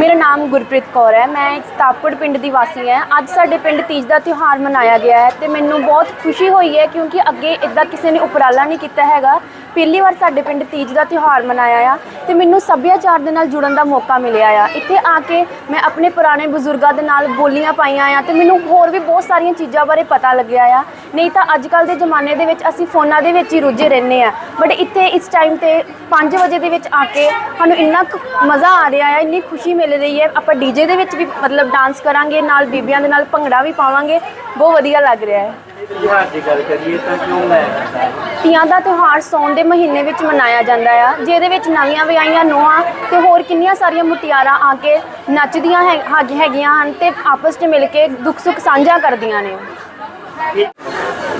ਮੇਰਾ ਨਾਮ ਗੁਰਪ੍ਰੀਤ ਕੌਰ ਹੈ। ਮੈਂ ਇੱਕ ਸਤਾਪੜ ਪਿੰਡ ਦੀ ਵਾਸੀ ਹਾਂ। ਅੱਜ ਸਾਡੇ ਪਿੰਡ ਤੀਜ ਦਾ ਤਿਉਹਾਰ ਮਨਾਇਆ ਗਿਆ ਹੈ ਤੇ ਮੈਨੂੰ ਬਹੁਤ ਖੁਸ਼ੀ ਹੋਈ ਹੈ ਕਿਉਂਕਿ ਅੱਗੇ ਇਦਾਂ ਕਿਸੇ ਨੇ ਉਪਰਾਲਾ ਨਹੀਂ ਕੀਤਾ ਹੈਗਾ। ਪਹਿਲੀ ਵਾਰ ਸਾਡੇ ਪਿੰਡ ਤੀਜ ਦਾ ਤਿਉਹਾਰ ਮਨਾਇਆ ਆ ਤੇ ਮੈਨੂੰ ਸੱਭਿਆਚਾਰ ਦੇ ਨਾਲ ਜੁੜਨ ਦਾ ਮੌਕਾ ਮਿਲਿਆ ਆ। ਇੱਥੇ ਆ ਕੇ ਮੈਂ ਆਪਣੇ ਪੁਰਾਣੇ ਬਜ਼ੁਰਗਾਂ ਦੇ ਨਾਲ ਬੋਲੀਆਂ ਪਾਈਆਂ ਆ ਤੇ ਮੈਨੂੰ ਹੋਰ ਵੀ ਬਹੁਤ ਸਾਰੀਆਂ ਚੀਜ਼ਾਂ ਬਾਰੇ ਪਤਾ ਲੱਗਿਆ ਆ। ਨਹੀਂ ਤਾਂ ਅੱਜ ਕੱਲ ਦੇ ਜ਼ਮਾਨੇ ਦੇ ਵਿੱਚ ਅਸੀਂ ਫੋਨਾਂ ਦੇ ਵਿੱਚ ਹੀ ਰੁੱਝੇ ਰਹਿੰਦੇ ਆ। ਬਟ ਇੱਥੇ ਇਸ ਟਾਈਮ ਤੇ 5 ਵਜੇ ਦੇ ਵਿੱਚ ਆ ਕੇ ਸਾਨੂੰ ਇੰਨਾ ਕੁ ਮਜ਼ਾ ਆ ਰਿਹਾ ਆ, ਇੰਨੀ ਖੁਸ਼ੀ ਮਿਲ ਰਹੀ ਹੈ। ਆਪਾਂ ਡੀਜੇ ਦੇ ਵਿੱਚ ਵੀ ਮਤਲਬ ਡਾਂਸ ਕਰਾਂਗੇ ਨਾਲ ਬੀਬੀਆਂ ਦੇ ਨਾਲ ਭੰਗੜਾ ਵੀ ਪਾਵਾਂਗੇ। ਬਹੁਤ ਵਧੀਆ ਲੱਗ ਰਿਹਾ ਹੈ। ਤਿਉਹਾਰ ਦੀ ਗੱਲ ਕਰੀਏ ਤਾਂ ਕਿਉਂ ਮਨਾਇਆ ਜਾਂਦਾ ਹੈ? ਤੀਆਂ ਦਾ ਤਿਉਹਾਰ ਸੌਣ ਦੇ ਮਹੀਨੇ ਵਿੱਚ ਮਨਾਇਆ ਜਾਂਦਾ ਆ ਜਿਹਦੇ ਵਿੱਚ ਨਵੀਆਂ ਵਿਆਹੀਆਂ ਨੋਹਾਂ ਤੇ ਹੋਰ ਕਿੰਨੀਆਂ ਸਾਰੀਆਂ ਮੁਟਿਆਰਾਂ ਆ ਕੇ ਨੱਚਦੀਆਂ ਹੈ- ਹੈਗ- ਹੈਗੀਆਂ ਹਨ ਤੇ ਆਪਸ 'ਚ ਮਿਲ ਕੇ ਦੁੱਖ ਸੁੱਖ ਸਾਂਝਾ ਕਰਦੀਆਂ ਨੇ।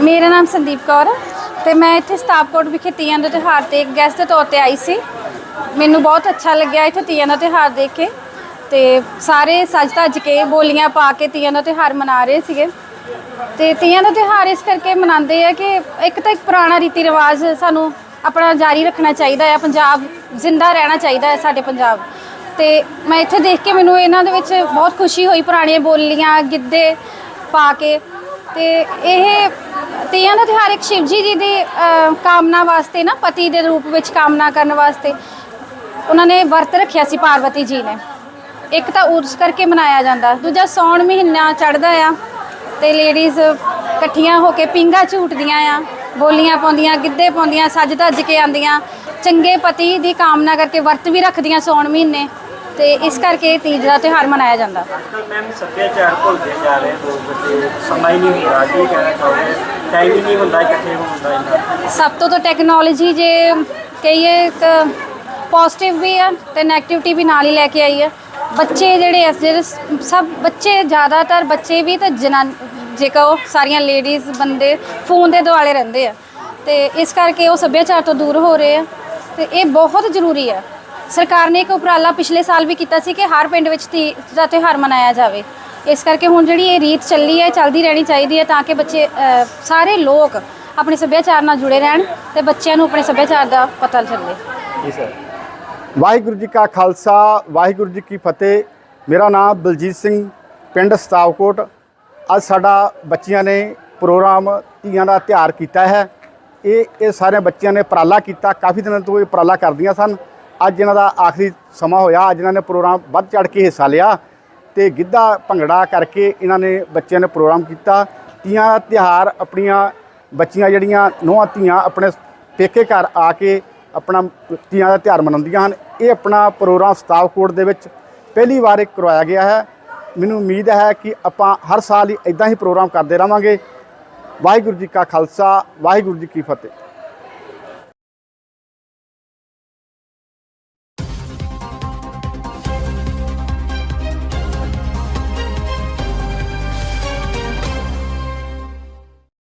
ਮੇਰਾ ਨਾਮ ਸੰਦੀਪ ਕੌਰ ਹੈ ਤੇ ਮੈਂ ਇੱਥੇ ਸਤਾਪਕੋਟ ਵਿਖੇ ਤੀਆਂ ਦੇ ਤਿਉਹਾਰ ਤੇ ਇੱਕ ਗੈਸਟ ਦੇ ਤੌਰ ਤੇ ਆਈ ਸੀ। ਮੈਨੂੰ ਬਹੁਤ ਅੱਛਾ ਲੱਗਿਆ ਇੱਥੇ ਤੀਆਂ ਦਾ ਤਿਉਹਾਰ ਦੇਖ ਕੇ। ਤੇ ਸਾਰੇ ਸੱਜ ਧੱਜ ਕੇ ਬੋਲੀਆਂ ਪਾ ਕੇ ਤੀਆਂ ਦਾ ਤਿਉਹਾਰ ਮਨਾ ਰਹੇ ਸੀਗੇ। ਤੇ ਤੀਆਂ ਦਾ ਤਿਉਹਾਰ ਇਸ ਕਰਕੇ ਮਨਾਉਂਦੇ ਆ ਕਿ ਇੱਕ ਤਾਂ ਇੱਕ ਪੁਰਾਣਾ ਰੀਤੀ ਰਿਵਾਜ ਸਾਨੂੰ ਆਪਣਾ ਜਾਰੀ ਰੱਖਣਾ ਚਾਹੀਦਾ ਹੈ ਪੰਜਾਬ ਜ਼ਿੰਦਾ ਰਹਿਣਾ ਚਾਹੀਦਾ ਹੈ ਸਾਡੇ ਪੰਜਾਬ। ਤੇ ਮੈਂ ਇੱਥੇ ਦੇਖ ਕੇ ਮੈਨੂੰ ਇਹਨਾਂ ਦੇ ਵਿੱਚ ਬਹੁਤ ਖੁਸ਼ੀ ਹੋਈ, ਪੁਰਾਣੀਆਂ ਬੋਲੀਆਂ, ਗਿੱਧੇ ਪਾ ਕੇ। ਤੇ ਇਹ ਤੀਆਂ ਦਾ ਤਿਉਹਾਰ ਇੱਕ ਸ਼ਿਵਜੀ ਜੀ ਦੀ ਕਾਮਨਾ ਵਾਸਤੇ ਨਾ, ਪਤੀ ਦੇ ਰੂਪ ਵਿੱਚ ਕਾਮਨਾ ਕਰਨ ਵਾਸਤੇ ਉਹਨਾਂ ਨੇ ਵਰਤ ਰੱਖਿਆ ਸੀ ਪਾਰਵਤੀ ਜੀ ਨੇ। ਇੱਕ ਤਾਂ ਉਸ ਕਰਕੇ ਮਨਾਇਆ ਜਾਂਦਾ। ਦੂਜਾ ਸੌਣ ਮਹੀਨਾ ਚੜਦਾ ਆ ਤੇ ਲੇਡੀਜ਼ ਇਕੱਠੀਆਂ ਹੋ ਕੇ ਪਿੰਗਾ ਝੂਟਦੀਆਂ ਆ ਬੋਲੀਆਂ ਪਾਉਂਦੀਆਂ ਗਿੱਧੇ ਪਾਉਂਦੀਆਂ ਸੱਜ ਧੱਜ ਕੇ ਆਉਂਦੀਆਂ। ਚੰਗੇ ਪਤੀ ਦੀ ਕਾਮਨਾ ਕਰਕੇ ਵਰਤ ਵੀ ਰੱਖਦੀਆਂ ਸੌਣ ਮਹੀਨੇ ਤੇ ਇਸ ਕਰਕੇ ਤੀਜ ਦਾ ਤਿਉਹਾਰ ਮਨਾਇਆ ਜਾਂਦਾ। ਤਾਂ ਮੈਮ ਸੱਭਿਆਚਾਰ ਭੁੱਲਦੇ ਜਾ ਰਹੇ ਲੋਕ ਬੱਚੇ ਸਮਾਂ ਹੀ ਨਹੀਂ ਹੁੰਦਾ ਕੀ ਕਹਿਣਾ ਚਾਹੁੰਦੇ ਟਾਈਮ ਹੀ ਨਹੀਂ ਹੁੰਦਾ ਇਕੱਠੇ ਹੋਣ ਦਾ ਇੰਨਾ। ਸਭ ਤੋਂ ਤਾਂ ਟੈਕਨੋਲੋਜੀ ਜੇ ਕਹੀਏ ਇੱਕ ਪੋਜ਼ਿਟਿਵ ਵੀ ਆ ਤੇ ਨੈਗੇਟਿਵਿਟੀ ਵੀ ਨਾਲ ਹੀ ਲੈ ਕੇ ਆਈ ਆ। ਬੱਚੇ ਜਿਹੜੇ ਆ, ਜਿਹੜੇ ਸ- ਸਭ ਬੱਚੇ ਜ਼ਿਆਦਾਤਰ ਬੱਚੇ ਵੀ ਤੇ ਜਨਾਨ ਜੇਕਰ ਉਹ ਸਾਰੀਆਂ ਲੇਡੀਜ਼ ਬੰਦੇ ਫੋਨ ਦੇ ਦੁਆਲੇ ਰਹਿੰਦੇ ਆ। ਤੇ ਇਸ ਕਰਕੇ ਉਹ ਸੱਭਿਆਚਾਰ ਤੋਂ ਦੂਰ ਹੋ ਰਹੇ ਆ। ਤੇ ਇਹ ਬਹੁਤ ਜ਼ਰੂਰੀ ਆ। ਸਰਕਾਰ ਨੇ ਇੱਕ ਉਪਰਾਲਾ ਪਿਛਲੇ ਸਾਲ ਵੀ ਕੀਤਾ ਸੀ ਕਿ ਹਰ ਪਿੰਡ ਵਿੱਚ ਤੀ ਦਾ ਤਿਉਹਾਰ ਮਨਾਇਆ ਜਾਵੇ। ਇਸ ਕਰਕੇ ਹੁਣ ਜਿਹੜੀ ਇਹ ਰੀਤ ਚੱਲੀ ਹੈ ਚੱਲਦੀ ਰਹਿਣੀ ਚਾਹੀਦੀ ਹੈ ਤਾਂ ਕਿ ਬੱਚੇ ਅ, ਸਾਰੇ ਲੋਕ ਆਪਣੇ ਸੱਭਿਆਚਾਰ ਨਾਲ ਜੁੜੇ ਰਹਿਣ ਤੇ ਬੱਚਿਆਂ ਨੂੰ ਆਪਣੇ ਸੱਭਿਆਚਾਰ ਦਾ ਪਤਾ ਚੱਲੇ। ਜੀ ਸਰ ਵਾਹਿਗੁਰੂ ਜੀ ਕਾ ਖਾਲਸਾ, ਵਾਹਿਗੁਰੂ ਜੀ ਕੀ ਫਤਿਹ। ਮੇਰਾ ਨਾਮ ਬਲਜੀਤ ਸਿੰਘ, ਪਿੰਡ ਸਤਾਵਕੋਟ। ਅੱਜ ਸਾਡਾ ਬੱਚਿਆਂ ਨੇ ਪ੍ਰੋਗਰਾਮ ਧੀਆਂ ਦਾ ਤਿਉਹਾਰ ਕੀਤਾ ਹੈ। ਇਹ ਇਹ ਸਾਰੇ ਬੱਚਿਆਂ ਨੇ ਉਪਰਾਲਾ ਕੀਤਾ। ਕਾਫੀ ਦਿਨਾਂ ਤੋਂ ਇਹ ਉਪਰਾਲਾ ਕਰਦੀਆਂ ਸਨ। ਅੱਜ ਇਹਨਾਂ ਦਾ ਆਖਰੀ ਸਮਾਂ ਹੋਇਆ। ਅੱਜ ਇਹਨਾਂ ਨੇ ਪ੍ਰੋਗਰਾਮ ਵੱਧ ਚੜ ਕੇ ਹਿੱਸਾ ਲਿਆ ਤੇ ਗਿੱਧਾ ਭੰਗੜਾ ਕਰਕੇ ਇਹਨਾਂ ਨੇ ਬੱਚਿਆਂ ਨੇ ਪ੍ਰੋਗਰਾਮ ਕੀਤਾ। ਧੀਆਂ ਦਾ ਤਿਉਹਾਰ ਆਪਣੀਆਂ ਬੱਚੀਆਂ ਜਿਹੜੀਆਂ ਨੋਹਾਂ ਧੀਆਂ ਆਪਣੇ ਪੇਕੇ ਘਰ ਆ ਕੇ ਆਪਣਾ ਤੀਆਂ ਦਾ ਤਿਉਹਾਰ ਮਨਾਉਂਦੀਆਂ ਹਨ। ਇਹ ਆਪਣਾ ਪ੍ਰੋਗਰਾਮ ਸਤਾਵਕੋਟ ਦੇ ਵਿੱਚ ਪਹਿਲੀ ਵਾਰ ਇਹ ਕਰਵਾਇਆ ਗਿਆ ਹੈ। ਮੈਨੂੰ ਉਮੀਦ ਹੈ ਕਿ ਆਪਾਂ ਹਰ ਸਾਲ ਹੀ ਇਦਾਂ ਹੀ ਪ੍ਰੋਗਰਾਮ ਕਰਦੇ ਰਵਾਂਗੇ ਵਾਹਿਗੁਰੂ ਜੀ ਕਾ ਖਾਲਸਾ, ਵਾਹਿਗੁਰੂ ਜੀ ਕੀ ਫਤਿਹ।